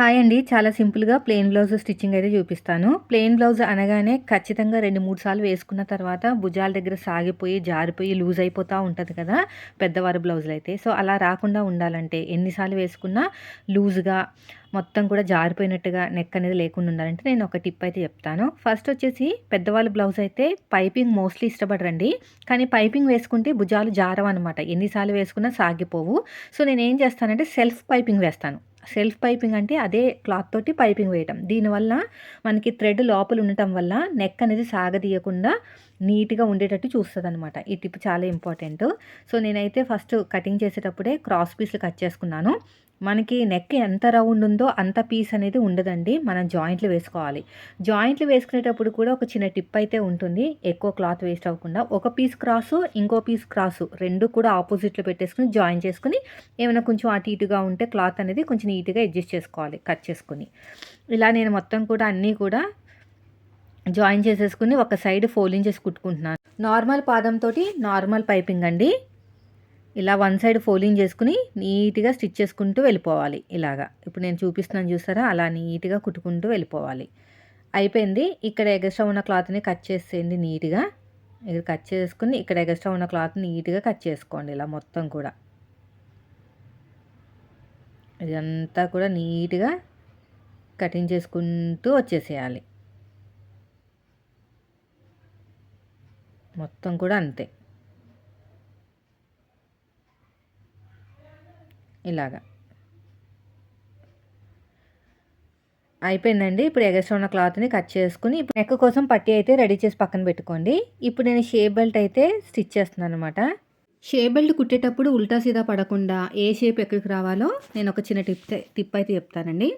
Hi అండి. చాలా సింపుల్గా ప్లెయిన్ బ్లౌజ్ స్టిచ్చింగ్ అయితే చూపిస్తాను. ప్లెయిన్ బ్లౌజ్ అనగానే ఖచ్చితంగా రెండు మూడు సార్లు వేసుకున్న తర్వాత భుజాల దగ్గర సాగిపోయి జారిపోయి లూజ్ అయిపోతూ ఉంటుంది కదా పెద్దవారి బ్లౌజులు అయితే. సో అలా రాకుండా ఉండాలంటే ఎన్నిసార్లు వేసుకున్నా లూజ్గా మొత్తం కూడా జారిపోయినట్టుగా నెక్ అనేది లేకుండా ఉండాలంటే నేను ఒక టిప్ అయితే చెప్తాను. ఫస్ట్ వచ్చేసి పెద్దవాళ్ళ బ్లౌజ్ అయితే పైపింగ్ మోస్ట్లీ ఇష్టపడరండి. కానీ పైపింగ్ వేసుకుంటే భుజాలు జారవన్నమాట. ఎన్నిసార్లు వేసుకున్నా సాగిపోవు. సో నేను ఏం చేస్తానంటే సెల్ఫ్ పైపింగ్ వేస్తాను. సెల్ఫ్ పైపింగ్ అంటే అదే క్లాత్ తోటి పైపింగ్ వేయటం. దీనివల్ల మనకి థ్రెడ్ లోపల ఉండటం వల్ల నెక్ అనేది సాగదీయకుండా నీట్గా ఉండేటట్టు చూస్తుంది అనమాట ఈ టిప్ చాలా ఇంపార్టెంట్. సో నేనైతే ఫస్ట్ కటింగ్ చేసేటప్పుడే క్రాస్ పీస్లు కట్ చేసుకున్నాను. మనకి నెక్ ఎంత రౌండ్ ఉందో అంత పీస్ అనేది ఉండదండి. మనం జాయింట్లు వేసుకోవాలి. జాయింట్లు వేసుకునేటప్పుడు కూడా ఒక చిన్న టిప్ అయితే ఉంటుంది. ఎక్కువ క్లాత్ వేస్ట్ అవ్వకుండా ఒక పీస్ క్రాసు ఇంకో పీస్ క్రాసు రెండు కూడా ఆపోజిట్లో పెట్టేసుకుని జాయిన్ చేసుకుని ఏమైనా కొంచెం అటు ఇటుగా ఉంటే క్లాత్ అనేది కొంచెం నీట్గా అడ్జస్ట్ చేసుకోవాలి కట్ చేసుకుని. ఇలా నేను మొత్తం కూడా అన్నీ కూడా జాయిన్ చేసేసుకుని ఒక సైడ్ ఫోల్డింగ్ చేసి కుట్టుకుంటున్నాను. నార్మల్ పాదంతో నార్మల్ పైపింగ్ అండి. ఇలా వన్ సైడ్ ఫోలింగ్ చేసుకుని నీట్గా స్టిచ్ చేసుకుంటూ వెళ్ళిపోవాలి ఇలాగా. ఇప్పుడు నేను చూపిస్తున్నాను చూసారా అలా నీట్గా కుట్టుకుంటూ వెళ్ళిపోవాలి. అయిపోయింది. ఇక్కడ ఎగస్ట్రా ఉన్న క్లాత్ని కట్ చేసేయండి నీట్గా. ఇక్కడ కట్ చేసుకుని ఇక్కడ ఎగస్ట్రా ఉన్న క్లాత్ నీట్గా కట్ చేసుకోండి ఇలా మొత్తం కూడా. ఇదంతా కూడా నీట్గా కటింగ్ చేసుకుంటూ వచ్చేసేయాలి. మొత్తం కూడా అంతే. ఇలాగా. అయిపోయిందండి. ఇప్పుడు ఎగస్ట్రా ఉన్న క్లాత్ని కట్ చేసుకుని ఇప్పుడు నెక్ కోసం పట్టి అయితే రెడీ చేసి పక్కన పెట్టుకోండి. ఇప్పుడు నేను షేప్ బెల్ట్ అయితే స్టిచ్ చేస్తున్నాను అనమాట షేప్ బెల్ట్ కుట్టేటప్పుడు ఉల్టా సీదా పడకుండా ఏ షేప్ ఎక్కడికి రావాలో నేను ఒక చిన్న టిప్ టిప్ అయితే చెప్తానండి.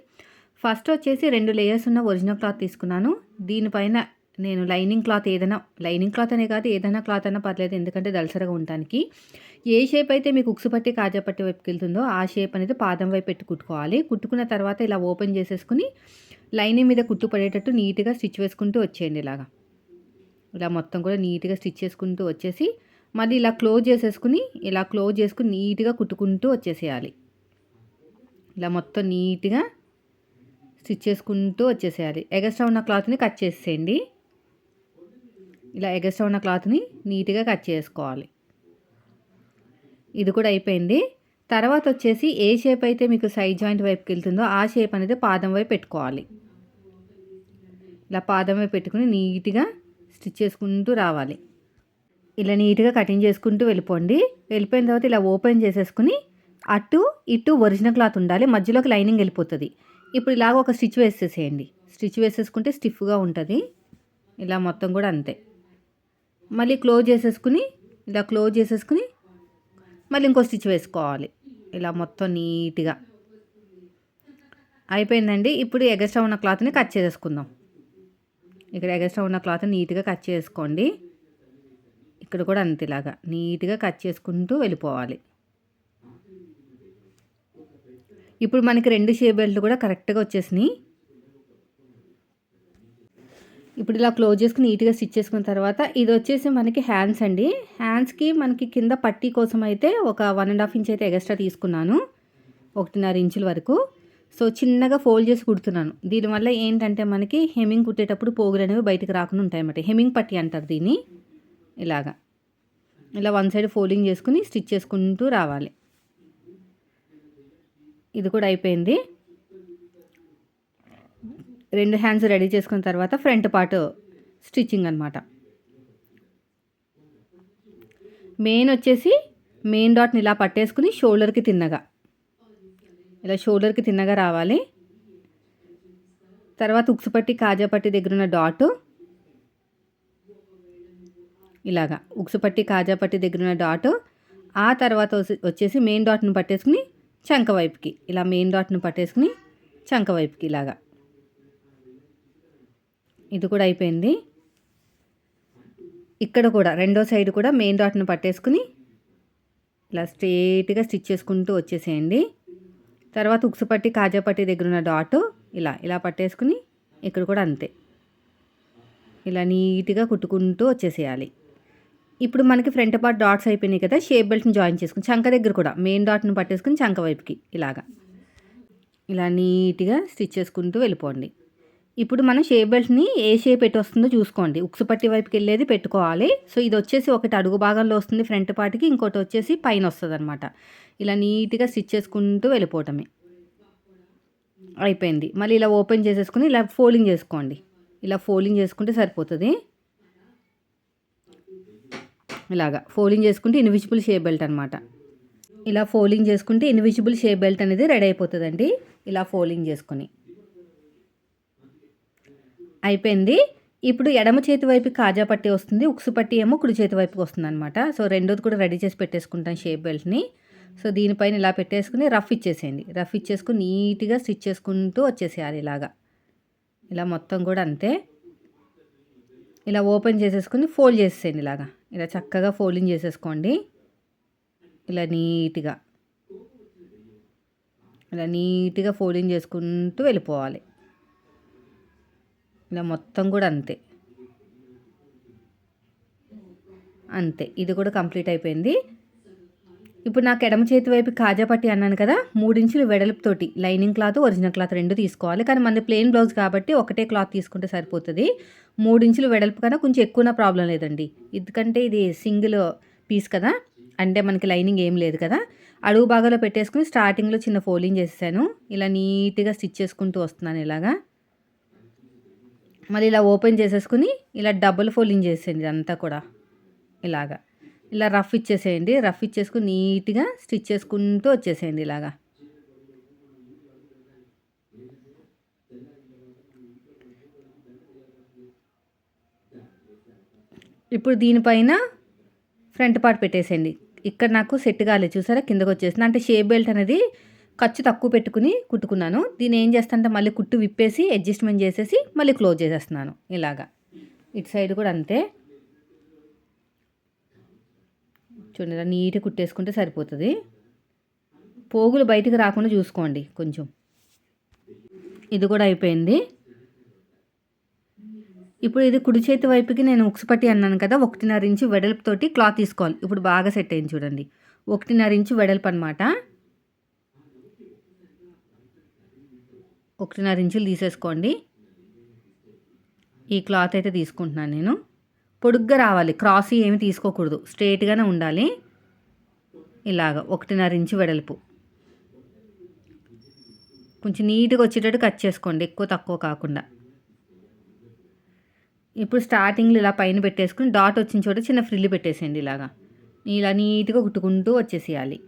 ఫస్ట్ వచ్చేసి రెండు లేయర్స్ ఉన్న ఒరిజినల్ క్లాత్ తీసుకున్నాను. దీనిపైన నేను లైనింగ్ క్లాత్ ఏదైనా లైనింగ్ క్లాత్ అనే కాదు ఏదైనా క్లాత్ అన్నా పర్లేదు ఎందుకంటే దలసరగా ఉండటానికి. ఏ షేప్ అయితే మీకు ఉక్సు పట్టి కాజా పట్టి వైపుకి వెళ్తుందో ఆ షేప్ అనేది పాదం వైపు పెట్టి కుట్టుకోవాలి. కుట్టుకున్న తర్వాత ఇలా ఓపెన్ చేసేసుకుని లైనింగ్ మీద కుట్టు పడేటట్టు నీట్గా స్టిచ్ వేసుకుంటూ వచ్చేయండి ఇలాగా. ఇలా మొత్తం కూడా నీట్గా స్టిచ్ చేసుకుంటూ వచ్చేసి మళ్ళీ ఇలా క్లోజ్ చేసేసుకుని ఇలా క్లోజ్ చేసుకుని నీట్గా కుట్టుకుంటూ వచ్చేసేయాలి. ఇలా మొత్తం నీట్గా స్టిచ్ చేసుకుంటూ వచ్చేసేయాలి. ఎగస్ట్రా ఉన్న క్లాత్ని కట్ చేసేయండి. ఇలా ఎగస్ట్రా ఉన్న క్లాత్ని నీట్గా కట్ చేసుకోవాలి. ఇది కూడా అయిపోయింది. తర్వాత వచ్చేసి ఏ షేప్ అయితే మీకు సైడ్ జాయింట్ వైపుకి వెళ్తుందో ఆ షేప్ అనేది పాదం వైపు పెట్టుకోవాలి. ఇలా పాదం వైపు పెట్టుకుని నీట్గా స్టిచ్ చేసుకుంటూ రావాలి. ఇలా నీట్గా కటింగ్ చేసుకుంటూ వెళ్ళిపోండి. వెళ్ళిపోయిన తర్వాత ఇలా ఓపెన్ చేసేసుకుని అటు ఇటు ఒరిజినల్ క్లాత్ ఉండాలి. మధ్యలోకి లైనింగ్ వెళ్ళిపోతుంది. ఇప్పుడు ఇలాగ ఒక స్టిచ్ వేసేసేయండి. స్టిచ్ వేసేసుకుంటే స్టిఫ్గా ఉంటుంది. ఇలా మొత్తం కూడా అంతే. మళ్ళీ క్లోజ్ చేసేసుకుని ఇలా క్లోజ్ చేసేసుకుని మళ్ళీ ఇంకో స్టిచ్ వేసుకోవాలి. ఇలా మొత్తం నీట్గా. అయిపోయిందండి. ఇప్పుడు ఎగస్ట్రా ఉన్న క్లాత్ని కట్ చేసేసుకుందాం. ఇక్కడ ఎగస్ట్రా ఉన్న క్లాత్ నీట్గా కట్ చేసుకోండి. ఇక్కడ కూడా అంతేలాగా నీట్గా కట్ చేసుకుంటూ వెళ్ళిపోవాలి. ఇప్పుడు మనకి రెండు షేప్ బెల్ట్లు కూడా కరెక్ట్గా వచ్చేసినాయి. ఇప్పుడు ఇలా క్లోజ్ చేసుకుని నీట్గా స్టిచ్ చేసుకున్న తర్వాత ఇది వచ్చేసి మనకి హ్యాండ్స్ అండి. హ్యాండ్స్కి మనకి కింద పట్టీ కోసం అయితే ఒక వన్ అండ్ హాఫ్ ఇంచ్ అయితే ఎక్స్ట్రా తీసుకున్నాను. ఒకటిన్నర ఇంచుల వరకు. సో చిన్నగా ఫోల్డ్ చేసి కుడుతున్నాను. దీనివల్ల ఏంటంటే మనకి హెమింగ్ కుట్టేటప్పుడు పోగులు అనేవి బయటకు రాకుండా ఉంటాయి అన్నమాట. హెమింగ్ పట్టి అంటారు దీన్ని. ఇలాగా. ఇలా వన్ సైడ్ ఫోల్డింగ్ చేసుకుని స్టిచ్ చేసుకుంటూ రావాలి. ఇది కూడా అయిపోయింది. రెండు హ్యాండ్స్ రెడీ చేసుకున్న తర్వాత ఫ్రంట్ పార్ట్ స్టిచ్చింగ్ అనమాట మెయిన్ వచ్చేసి మెయిన్ డాట్ని ఇలా పట్టేసుకుని షోల్డర్కి తిన్నగా. ఇలా షోల్డర్కి తిన్నగా రావాలి. తర్వాత ఉక్సుపట్టి కాజాపట్టి దగ్గర ఉన్న డాట్ ఇలాగా ఉక్సుపట్టి కాజాపట్టి దగ్గర ఉన్న డాట్ ఆ తర్వాత వచ్చేసి మెయిన్ డాట్ని పట్టేసుకుని చంక వైపుకి ఇలా మెయిన్ డాట్ని పట్టేసుకుని చంక వైపుకి ఇలాగా. ఇది కూడా అయిపోయింది. ఇక్కడ కూడా రెండో సైడ్ కూడా మెయిన్ డాట్ను పట్టేసుకుని ఇలా స్ట్రేట్గా స్టిచ్ చేసుకుంటూ వచ్చేసేయండి. తర్వాత ఉక్సుపట్టి కాజాపట్టి దగ్గర ఉన్న డాట్ ఇలా ఇలా పట్టేసుకుని ఇక్కడ కూడా అంతే. ఇలా నీట్గా కుట్టుకుంటూ వచ్చేసేయాలి. ఇప్పుడు మనకి ఫ్రంట్ పార్ట్ డాట్స్ అయిపోయినాయి కదా షేప్ బెల్ట్ని జాయిన్ చేసుకుని చంక దగ్గర కూడా మెయిన్ డాట్ని పట్టేసుకుని చంక వైపుకి ఇలాగా. ఇలా నీట్గా స్టిచ్ చేసుకుంటూ వెళ్ళిపోండి. ఇప్పుడు మనం షేప్ బెల్ట్ని ఏ షేప్ ఎటు వస్తుందో చూసుకోండి. ఉక్సు పట్టి వైపుకి వెళ్ళేది పెట్టుకోవాలి. సో ఇది వచ్చేసి ఒకటి అడుగు భాగంలో వస్తుంది. ఫ్రంట్ పార్ట్కి ఇంకోటి వచ్చేసి పైన వస్తుంది అనమాట ఇలా నీట్గా స్టిచ్ చేసుకుంటూ వెళ్ళిపోవటమే. అయిపోయింది. మళ్ళీ ఇలా ఓపెన్ చేసేసుకుని ఇలా ఫోల్డింగ్ చేసుకోండి. ఇలా ఫోల్డింగ్ చేసుకుంటే సరిపోతుంది. ఇలాగా ఫోల్డింగ్ చేసుకుంటే ఇన్విజిబుల్ షేప్ బెల్ట్ అనమాట ఇలా ఫోల్డింగ్ చేసుకుంటే ఇన్విజిబుల్ షేప్ బెల్ట్ అనేది రెడీ అయిపోతుందండి. ఇలా ఫోల్డింగ్ చేసుకొని. అయిపోయింది. ఇప్పుడు ఎడమ చేతి వైపు కాజా పట్టి వస్తుంది ఉక్సు పట్టి ఏమో కుడి చేతి వైపుకి వస్తుంది అనమాట సో రెండోది కూడా రెడీ చేసి పెట్టేసుకుంటాం షేప్ బెల్ట్ని. సో దీనిపైన ఇలా పెట్టేసుకుని రఫ్ ఇచ్చేసేయండి. రఫ్ ఇచ్చేసుకుని నీట్గా స్టిచ్ చేసుకుంటూ వచ్చేసేయాలి ఇలాగా. ఇలా మొత్తం కూడా అంతే. ఇలా ఓపెన్ చేసేసుకుని ఫోల్డ్ చేసేయండి ఇలాగా. ఇలా చక్కగా ఫోల్డింగ్ చేసేసుకోండి. ఇలా నీట్గా. ఇలా నీట్గా ఫోల్డింగ్ చేసుకుంటూ వెళ్ళిపోవాలి. ఇలా మొత్తం కూడా అంతే. అంతే. ఇది కూడా కంప్లీట్ అయిపోయింది. ఇప్పుడు నాకు ఎడమ చేతి వైపు కాజాపట్టి అన్నాను కదా మూడించులు వెడల్పుతోటి లైనింగ్ క్లాత్ ఒరిజినల్ క్లాత్ రెండు తీసుకోవాలి. కానీ మనది ప్లెయిన్ బ్లౌజ్ కాబట్టి ఒకటే క్లాత్ తీసుకుంటే సరిపోతుంది. మూడించులు వెడల్పు కన్నా కొంచెం ఎక్కువ ప్రాబ్లం లేదండి. ఎందుకంటే ఇది సింగిల్ పీస్ కదా అంటే మనకి లైనింగ్ ఏం లేదు కదా. అడుగు భాగంలో పెట్టేసుకుని స్టార్టింగ్లో చిన్న ఫోల్డింగ్ చేసేసాను. ఇలా నీట్గా స్టిచ్ చేసుకుంటూ వస్తున్నాను ఇలాగా. మళ్ళీ ఇలా ఓపెన్ చేసేసుకుని ఇలా డబుల్ ఫోల్డింగ్ చేసేయండి ఇదంతా కూడా. ఇలాగా. ఇలా రఫ్ ఇచ్చేసేయండి. రఫ్ ఇచ్చేసుకుని నీట్గా స్టిచ్ చేసుకుంటూ వచ్చేసేయండి ఇలాగా. ఇప్పుడు దీనిపైన ఫ్రంట్ పార్ట్ పెట్టేసేయండి. ఇక్కడ నాకు సెట్ కాలేదు. చూసారా? కిందకు వచ్చేసింది. అంటే షేప్ బెల్ట్ అనేది ఖర్చు తక్కువ పెట్టుకుని కుట్టుకున్నాను. దీన్ని ఏం చేస్తానంటే మళ్ళీ కుట్టు విప్పేసి అడ్జస్ట్మెంట్ చేసేసి మళ్ళీ క్లోజ్ చేసేస్తున్నాను. ఇలాగా. ఇటు సైడ్ కూడా అంతే. చూడండి నీట్గా కుట్టేసుకుంటే సరిపోతుంది. పోగులు బయటికి రాకుండా చూసుకోండి కొంచెం. ఇది కూడా అయిపోయింది. ఇప్పుడు ఇది కుడి చేతి వైపుకి నేను ఉక్సుపట్టి అన్నాను కదా ఒకటిన్నర ఇంచు వెడల్పుతోటి క్లాత్ తీసుకోవాలి. ఇప్పుడు బాగా సెట్ అయింది చూడండి. ఒకటిన్నర ఇంచు వెడల్పు అనమాట ఒకటిన్నర ఇంచులు తీసేసుకోండి. ఈ క్లాత్ అయితే తీసుకుంటున్నాను నేను. పొడుగ్గా రావాలి. క్రాస్ ఏమి తీసుకోకూడదు. స్ట్రేట్గానే ఉండాలి. ఇలాగ ఒకటిన్నర ఇంచు వెడల్పు. కొంచెం నీట్గా వచ్చేటట్టు కట్ చేసుకోండి. ఎక్కువ తక్కువ కాకుండా. ఇప్పుడు స్టార్టింగ్లో ఇలా పైన పెట్టేసుకుని డాట్ వచ్చిన చోట చిన్న ఫ్రిల్లు పెట్టేసేయండి ఇలాగా. ఇలా నీట్గా కుట్టుకుంటూ వచ్చేసేయాలి.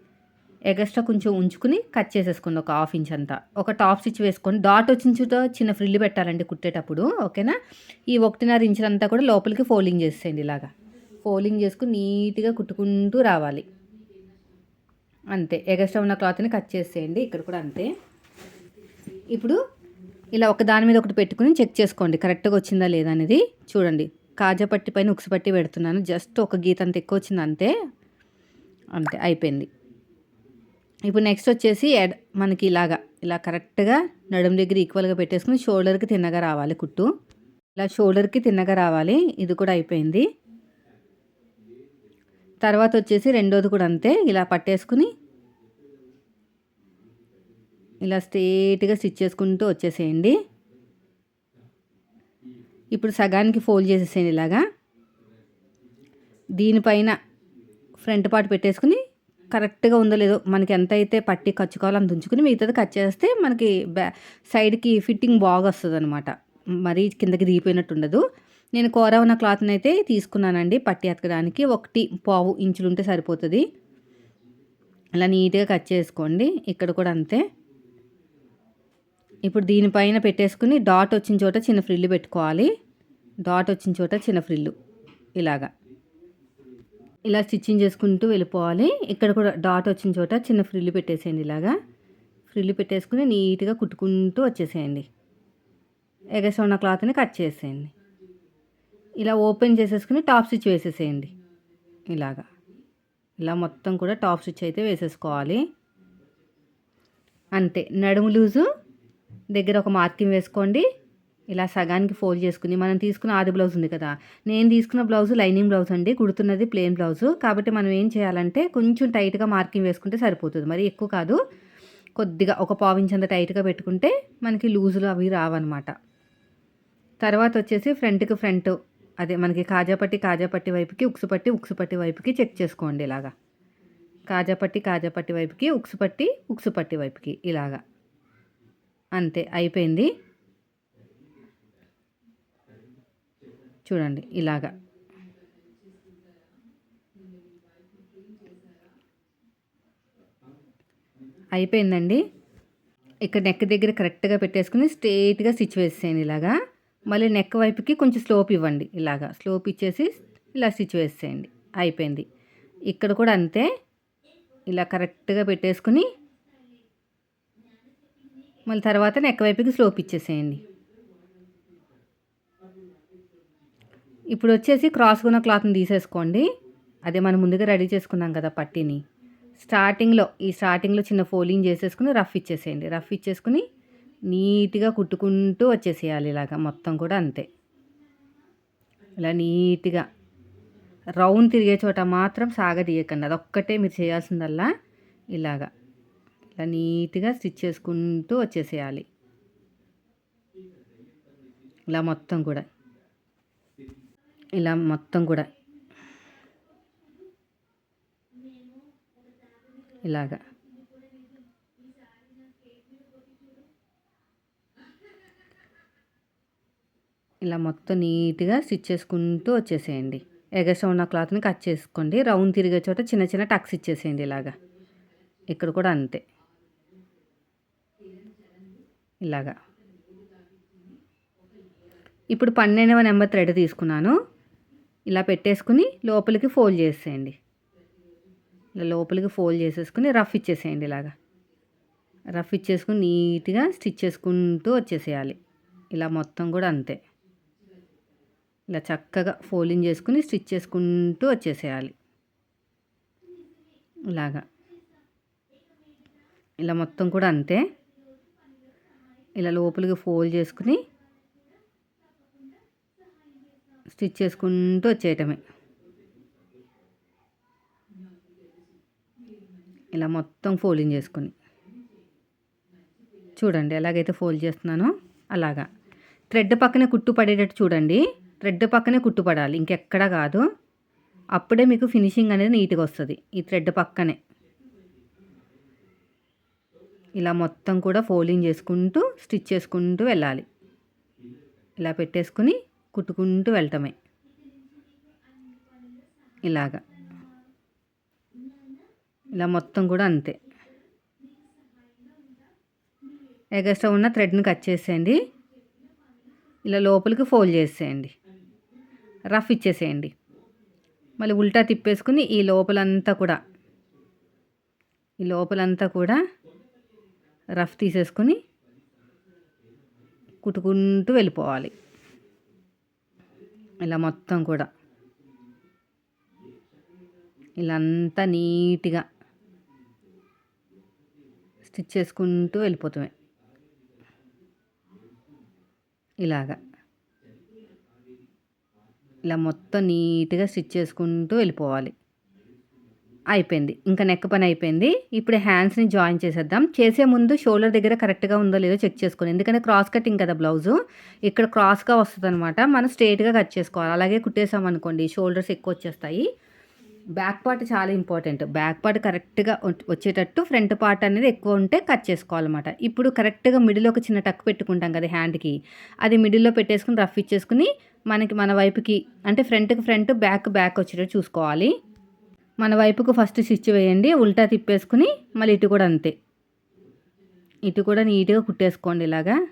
ఎగస్ట్రా కొంచెం ఉంచుకుని కట్ చేసేసుకోండి ఒక హాఫ్ ఇంచ్ అంతా. ఒక టాప్ స్టిచ్ వేసుకోండి. డాట్ వచ్చిన చోట చిన్న ఫ్రిల్లు పెట్టాలండి కుట్టేటప్పుడు ఓకేనా? ఈ ఒకటిన్నర ఇంచులు అంతా కూడా లోపలికి ఫోల్డింగ్ చేసేయండి ఇలాగా. ఫోల్డింగ్ చేసుకుని నీట్గా కుట్టుకుంటూ రావాలి. అంతే. ఎగస్ట్రా ఉన్న క్లాత్ని కట్ చేసేయండి. ఇక్కడ కూడా అంతే. ఇప్పుడు ఇలా ఒక దాని మీద ఒకటి పెట్టుకుని చెక్ చేసుకోండి. కరెక్ట్గా వచ్చిందా లేదా అనేది చూడండి. కాజా పట్టి పైన ఉక్సుపట్టి పెడుతున్నాను. జస్ట్ ఒక గీత అంత ఎక్కువ వచ్చింది అంతే. అంతే. అయిపోయింది. ఇప్పుడు నెక్స్ట్ వచ్చేసి ఎడ్ మనకి ఇలాగా ఇలా కరెక్ట్గా నడుము దగ్గర ఈక్వల్గా పెట్టేసుకుని షోల్డర్కి తిన్నగా రావాలి కుట్టు. ఇలా షోల్డర్కి తిన్నగా రావాలి ఇది కూడా అయిపోయింది. తర్వాత వచ్చేసి రెండోది కూడా అంతే ఇలా పట్టేసుకుని ఇలా స్ట్రేట్గా స్టిచ్ చేసుకుంటూ వచ్చేసేయండి. ఇప్పుడు సగానికి ఫోల్డ్ చేసేసేయండి ఇలాగా. దీనిపైన ఫ్రంట్ పార్ట్ పెట్టేసుకుని కరెక్ట్గా ఉందో లేదో మనకి ఎంత అయితే పట్టి కచ్చుకోవాలో అంత ఉంచుకుని మిగతాది కట్ చేస్తే మనకి బ్యా సైడ్కి ఫిట్టింగ్ బాగా వస్తుంది అనమాట మరీ కిందకి దిగిపోయినట్టు ఉండదు నేను కూర ఉన్న క్లాత్ని అయితే తీసుకున్నానండి పట్టి అతకడానికి. ఒకటి పావు ఇంచులు ఉంటే సరిపోతుంది. అలా నీట్గా కట్ చేసుకోండి. ఇక్కడ కూడా అంతే. ఇప్పుడు దీనిపైన పెట్టేసుకుని డాట్ వచ్చిన చోట చిన్న ఫ్రిల్లు పెట్టుకోవాలి. డాట్ వచ్చిన చోట చిన్న ఫ్రిల్లు. ఇలాగా. ఇలా స్టిచ్చింగ్ చేసుకుంటూ వెళ్ళిపోవాలి. ఇక్కడ కూడా డాట్ వచ్చిన చోట చిన్న ఫ్రిల్లు పెట్టేసేయండి ఇలాగా. ఫ్రిల్లు పెట్టేసుకుని నీట్గా కుట్టుకుంటూ వచ్చేసేయండి. ఎగస ఉన్న క్లాత్ని కట్ చేసేయండి. ఇలా ఓపెన్ చేసేసుకుని టాప్ స్టిచ్ వేసేసేయండి. ఇలాగా. ఇలా మొత్తం కూడా టాప్ స్టిచ్ అయితే వేసేసుకోవాలి. అంతే. నడుము లూజు దగ్గర ఒక మార్కింగ్ వేసుకోండి. ఇలా సగానికి ఫోల్డ్ చేసుకుని మనం తీసుకున్న ఆది బ్లౌజ్ ఉంది కదా. నేను తీసుకున్న బ్లౌజ్ లైనింగ్ బ్లౌజ్ అండి. కుడుతున్నది ప్లెయిన్ బ్లౌజ్ కాబట్టి మనం ఏం చేయాలంటే కొంచెం టైట్గా మార్కింగ్ వేసుకుంటే సరిపోతుంది. మరి ఎక్కువ కాదు. కొద్దిగా ఒక పావించంత టైట్గా పెట్టుకుంటే మనకి లూజులు అవి రావన్నమాట. తర్వాత వచ్చేసి ఫ్రంట్కి ఫ్రంట్ అదే మనకి కాజాపట్టి కాజాపట్టి వైపుకి ఉక్సుపట్టి ఉక్సుపట్టి వైపుకి చెక్ చేసుకోండి ఇలాగా. కాజాపట్టి కాజాపట్టి వైపుకి ఉక్సుపట్టి ఉక్సుపట్టి వైపుకి ఇలాగా. అంతే అయిపోయింది. చూడండి ఇలాగా. అయిపోయిందండి. ఇక్కడ నెక్ దగ్గర కరెక్ట్గా పెట్టేసుకుని స్ట్రైట్గా స్టిచ్ వేసేయండి ఇలాగా. మళ్ళీ నెక్ వైపుకి కొంచెం స్లోప్ ఇవ్వండి ఇలాగా. స్లోప్ ఇచ్చేసి ఇలా స్టిచ్ వేసేయండి. అయిపోయింది. ఇక్కడ కూడా అంతే. ఇలా కరెక్ట్గా పెట్టేసుకుని మళ్ళీ తర్వాత నెక్ వైపుకి స్లోప్ ఇచ్చేసేయండి. ఇప్పుడు వచ్చేసి క్రాస్ ఉన్న క్లాత్ని తీసేసుకోండి. అదే మనం ముందుగా రెడీ చేసుకున్నాం కదా పట్టీని. స్టార్టింగ్లో ఈ స్టార్టింగ్లో చిన్న ఫోలింగ్ చేసేసుకుని రఫ్ ఇచ్చేసేయండి. రఫ్ ఇచ్చేసుకుని నీట్గా కుట్టుకుంటూ వచ్చేసేయాలి ఇలాగ మొత్తం కూడా అంతే. ఇలా నీట్గా రౌండ్ తిరిగే చోట మాత్రం సాగదీయకండి. అదొక్కటే మీరు చేయాల్సిందల్లా ఇలాగా. ఇలా నీట్గా స్టిచ్ చేసుకుంటూ వచ్చేసేయాలి. ఇలా మొత్తం కూడా. ఇలా మొత్తం కూడా. ఇలాగా. ఇలా మొత్తం నీట్గా స్టిచ్ చేసుకుంటూ వచ్చేసేయండి. ఎగస్ట్రా ఉన్న క్లాత్ని కట్ చేసుకోండి. రౌండ్ తిరిగే చోట చిన్న చిన్న టక్స్ ఇచ్చేసేయండి ఇలాగా. ఇక్కడ కూడా అంతే. ఇలాగా. ఇప్పుడు పన్నెండవ నెంబర్ థ్రెడ్ తీసుకున్నాను. ఇలా పెట్టేసుకుని లోపలికి ఫోల్డ్ చేసేయండి. ఇలా లోపలికి ఫోల్డ్ చేసేసుకుని రఫ్ ఇచ్చేసేయండి ఇలాగా. రఫ్ ఇచ్చేసుకుని నీట్గా స్టిచ్ చేసుకుంటూ వచ్చేసేయాలి. ఇలా మొత్తం కూడా అంతే. ఇలా చక్కగా ఫోల్డింగ్ చేసుకుని స్టిచ్ చేసుకుంటూ వచ్చేసేయాలి. ఇలాగా. ఇలా మొత్తం కూడా అంతే. ఇలా లోపలికి ఫోల్డ్ చేసుకుని స్టిచ్ చేసుకుంటూ వచ్చేయటమే. ఇలా మొత్తం ఫోల్డింగ్ చేసుకుని. చూడండి ఎలాగైతే ఫోల్డ్ చేస్తున్నానో అలాగా. థ్రెడ్ పక్కనే కుట్టు పడేటట్టు చూడండి. థ్రెడ్ పక్కనే కుట్టు పడాలి ఇంకెక్కడా కాదు. అప్పుడే మీకు ఫినిషింగ్ అనేది నీట్గా వస్తుంది ఈ థ్రెడ్ పక్కనే. ఇలా మొత్తం కూడా ఫోల్డింగ్ చేసుకుంటూ స్టిచ్ చేసుకుంటూ వెళ్ళాలి. ఇలా పెట్టేసుకుని కుట్టుకుంటూ వెళ్ళటమే ఇలాగా. ఇలా మొత్తం కూడా అంతే. ఎగస్ట్రా ఉన్న థ్రెడ్ని కట్ చేసేయండి. ఇలా లోపలికి ఫోల్డ్ చేసేయండి. రఫ్ ఇచ్చేసేయండి. మళ్ళీ ఉల్టా తిప్పేసుకుని ఈ లోపలంతా కూడా ఈ లోపలంతా కూడా రఫ్ తీసేసుకుని కుట్టుకుంటూ వెళ్ళిపోవాలి. ఇలా మొత్తం కూడా. ఇలా అంతా నీట్గా స్టిచ్ చేసుకుంటూ వెళ్ళిపోతామే. ఇలాగా. ఇలా మొత్తం నీట్గా స్టిచ్ చేసుకుంటూ వెళ్ళిపోవాలి. అయిపోయింది. ఇంకా నెక్ పని అయిపోయింది. ఇప్పుడు హ్యాండ్స్ని జాయిన్ చేసేద్దాం. చేసే ముందు షోల్డర్ దగ్గర కరెక్ట్గా ఉందో లేదో చెక్ చేసుకోండి. ఎందుకంటే క్రాస్ కటింగ్ కదా బ్లౌజు ఇక్కడ క్రాస్గా వస్తుంది అనమాట మనం స్ట్రేట్గా కట్ చేసుకోవాలి. అలాగే కుట్టేసాం అనుకోండి షోల్డర్స్ ఎక్కువ వచ్చేస్తాయి. బ్యాక్ పార్ట్ చాలా ఇంపార్టెంట్ బ్యాక్ పార్ట్ కరెక్ట్గా వచ్చేటట్టు ఫ్రంట్ పార్ట్ అనేది ఎక్కువ ఉంటే కట్ చేసుకోవాలన్నమాట. ఇప్పుడు కరెక్ట్గా మిడిల్ ఒక చిన్న టక్ పెట్టుకుంటాం కదా హ్యాండ్కి అది మిడిల్లో పెట్టేసుకుని రఫ్ ఇచ్చేసుకుని మనకి మన వైపుకి అంటే ఫ్రంట్కి ఫ్రంట్ బ్యాక్ బ్యాక్ వచ్చేటట్టు చూసుకోవాలి. మన వైపుకు ఫస్ట్ స్టిచ్ వేయండి ఉల్టా తిప్పేసుకుని మళ్ళీ ఇటు కూడా అంతే. ఇటు కూడా నీట్గా కుట్టేసుకోండి ఇలాగా.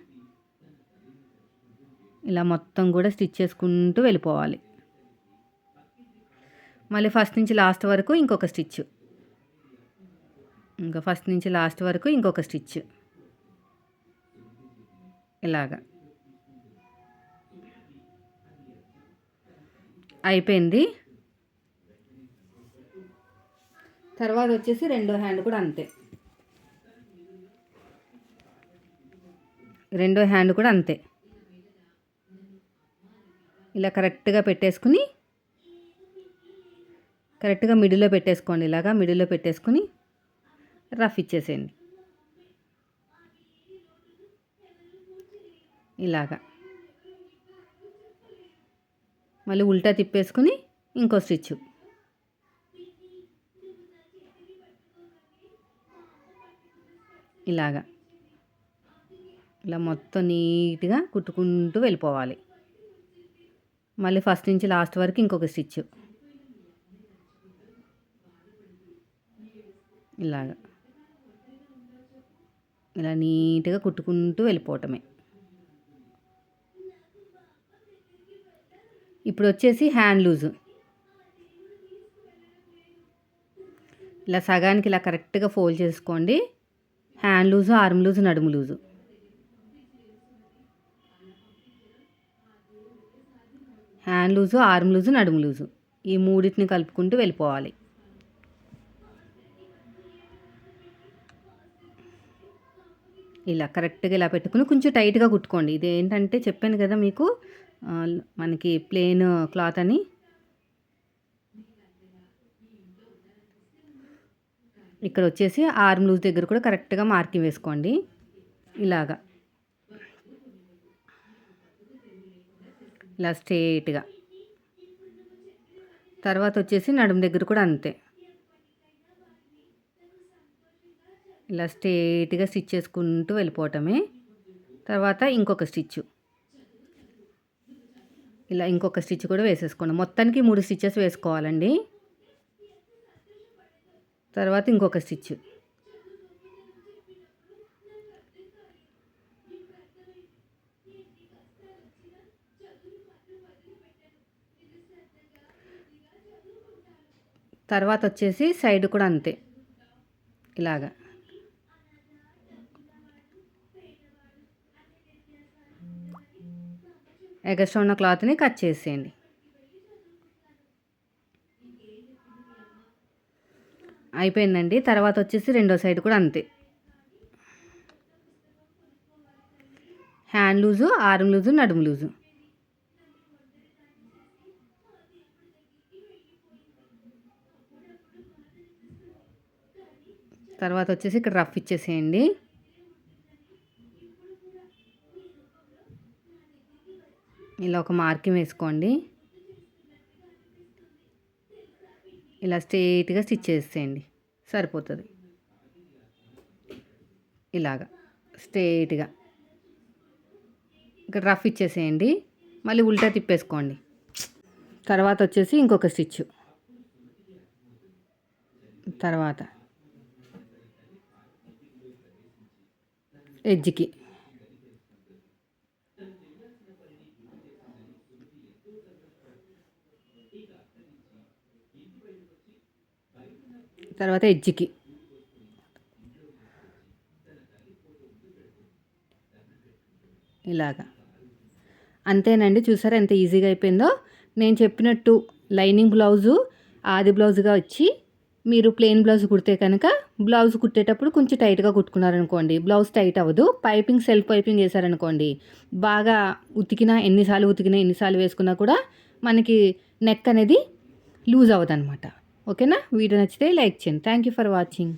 ఇలా మొత్తం కూడా స్టిచ్ చేసుకుంటూ వెళ్ళిపోవాలి. మళ్ళీ ఫస్ట్ నుంచి లాస్ట్ వరకు ఇంకొక స్టిచ్. ఇంకా ఫస్ట్ నుంచి లాస్ట్ వరకు ఇంకొక స్టిచ్. ఇలాగా. అయిపోయింది. తర్వాత వచ్చేసి రెండో హ్యాండ్ కూడా అంతే. రెండో హ్యాండ్ కూడా అంతే. ఇలా కరెక్ట్గా పెట్టేసుకుని కరెక్ట్గా మిడిల్లో పెట్టేసుకోండి ఇలాగా మిడిల్లో పెట్టేసుకుని రఫ్ ఇచ్చేసేయండి. ఇలాగా. మళ్ళీ ఉల్టా తిప్పేసుకుని ఇంకో స్టిచ్చు. ఇలాగా. ఇలా మొత్తం నీట్గా కుట్టుకుంటూ వెళ్ళిపోవాలి. మళ్ళీ ఫస్ట్ నుంచి లాస్ట్ వరకు ఇంకొక స్టిచ్. ఇలాగా. ఇలా నీట్గా కుట్టుకుంటూ వెళ్ళిపోవటమే. ఇప్పుడు వచ్చేసి హ్యాండ్ లూజు. ఇలా సగానికి ఇలా కరెక్ట్గా ఫోల్డ్ చేసుకోండి. హ్యాండ్ లూజు ఆర్మ్ లూజు నడుము loose hand loose arm loose నడుము లూజు ఈ మూడింటిని కలుపుకుంటూ వెళ్ళిపోవాలి. ఇలా కరెక్ట్గా ఇలా పెట్టుకుని కొంచెం టైట్గా కుట్టుకోండి. ఇది ఏంటంటే చెప్పాను కదా మీకు మనకి ప్లెయిన్ క్లాత్ అని. ఇక్కడ వచ్చేసి ఆర్మ్ లూజ్ దగ్గర కూడా కరెక్ట్గా మార్కింగ్ వేసుకోండి. ఇలాగా. ఇలా స్ట్రేట్గా. తర్వాత వచ్చేసి నడుము దగ్గర కూడా అంతే. ఇలా స్ట్రేట్గా స్టిచ్ చేసుకుంటూ వెళ్ళిపోవటమే. తర్వాత ఇంకొక స్టిచ్. ఇలా ఇంకొక స్టిచ్ కూడా వేసేసుకోండి. మొత్తానికి మూడు స్టిచ్చెస్ వేసుకోవాలండి. తర్వాత ఇంకొక స్టిచ్. తర్వాత వచ్చేసి సైడ్ కూడా అంతే. ఇలాగా. ఎగస్ట్రా ఉన్న క్లాత్ని కట్ చేసేయండి. అయిపోయిందండి. తర్వాత వచ్చేసి రెండో సైడ్ కూడా అంతే. హ్యాండ్ లూజు ఆర్మ్ లూజు నడుము లూజు. తర్వాత వచ్చేసి ఇక్కడ రఫ్ ఇచ్చేసేయండి. ఇలా ఒక మార్కింగ్ వేసుకోండి. ఇలా స్ట్రైట్గా స్టిచ్ చేసేయండి. సరిపోతుంది. ఇలాగా స్ట్రైట్గా. ఇక్కడ రఫ్ ఇచ్చేసేయండి. మళ్ళీ ఉల్టా తిప్పేసుకోండి. తర్వాత వచ్చేసి ఇంకొక స్టిచ్. తర్వాత ఎడ్జ్కి. తర్వాత ఎడ్జ్కి. ఇలాగా. అంతేనండి చూసారా ఎంత ఈజీగా అయిపోయిందో? నేను చెప్పినట్టు లైనింగ్ బ్లౌజు ఆది బ్లౌజ్గా వచ్చి మీరు ప్లెయిన్ బ్లౌజ్ కుడితే కనుక బ్లౌజ్ కుట్టేటప్పుడు కొంచెం టైట్గా కుట్టుకున్నారనుకోండి బ్లౌజ్ టైట్ అవ్వదు. పైపింగ్ సెల్ఫ్ పైపింగ్ వేసారనుకోండి బాగా ఉతికినా ఎన్నిసార్లు ఉతికినా ఎన్నిసార్లు వేసుకున్నా కూడా మనకి నెక్ అనేది లూజ్ అవ్వదు అనమాట ఓకేనా? వీడియో నచ్చితే లైక్ చేయండి. Thank you for watching